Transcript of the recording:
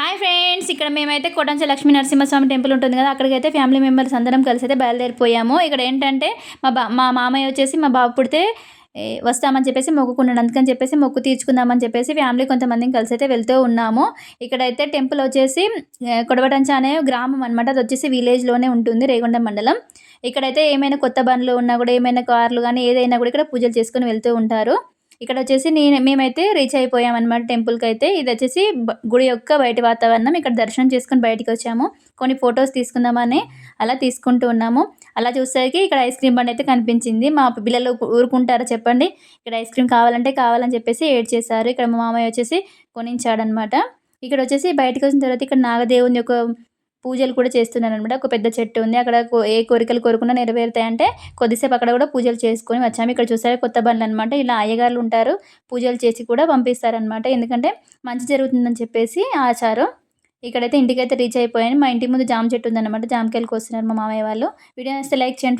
Hi friends ఇక్కడ మేమైతే కోటంచ Lakshmi Narasimhaswamy temple ఉంటుంది కదా అక్కడికైతే ఫ్యామిలీ మెంబర్స్ అందరం కలిసి అయితే బయలుదేరిపోయాము. ఇక్కడ ఏంటంటే మా బా మా మామయ్య వచ్చేసి మా బాబు పుడితే వస్తామని చెప్పేసి మొక్కుకున్నాడు. అందుకని చెప్పేసి మొక్కు తీర్చుకుందామని చెప్పేసి ఫ్యామిలీ కొంతమందిని కలిసి అయితే వెళ్తూ ఉన్నాము. ఇక్కడైతే టెంపుల్ వచ్చేసి కొడవటంచ అనే గ్రామం అనమాట అది వచ్చేసి విలేజ్లోనే ఉంటుంది రేగొండ మండలం. ఇక్కడైతే ఏమైనా కొత్త బండ్లు ఉన్నా కూడా ఏమైనా కార్లు కానీ ఏదైనా కూడా ఇక్కడ పూజలు చేసుకొని వెళ్తూ ఉంటారు. ఇక్కడ వచ్చేసి నేను మేమైతే రీచ్ అయిపోయామన్నమాట టెంపుల్కి అయితే ఇది వచ్చేసి గుడి యొక్క బయట వాతావరణం. ఇక్కడ దర్శనం చేసుకొని బయటికి వచ్చాము. కొన్ని ఫొటోస్ తీసుకుందామని అలా తీసుకుంటూ ఉన్నాము. అలా చూసేసరికి ఇక్కడ ఐస్ క్రీమ్ బండి అయితే కనిపించింది. మా పిల్లలు ఊరుకుంటారా చెప్పండి. ఇక్కడ ఐస్ క్రీమ్ కావాలంటే కావాలని చెప్పేసి ఏడ్ చేశారు ఇక్కడ మా మామయ్య వచ్చేసి కొనించాడనమాట ఇక్కడ వచ్చేసి బయటకు వచ్చిన తర్వాత ఇక్కడ నాగదేవుని యొక్క పూజలు కూడా చేస్తున్నాను అనమాట ఒక పెద్ద చెట్టు ఉంది. అక్కడ ఏ కోరికలు కోరుకున్నా నెరవేరుతాయంటే కొద్దిసేపు అక్కడ కూడా పూజలు చేసుకొని వచ్చాము. ఇక్కడ చూసారా కొత్త బండ్లు అనమాట ఇలా అయ్యగారులు ఉంటారు. పూజలు చేసి కూడా పంపిస్తారనమాట ఎందుకంటే మంచి జరుగుతుందని చెప్పేసి ఆచారం. ఇక్కడైతే ఇంటికైతే రీచ్ అయిపోయాను. మా ఇంటి ముందు జామ చెట్టు ఉందన్నమాట. జామకాయలు కోస్తున్నారు మా మామయ్య వాళ్ళు. వీడియో నచ్చితే లైక్ చేయండి.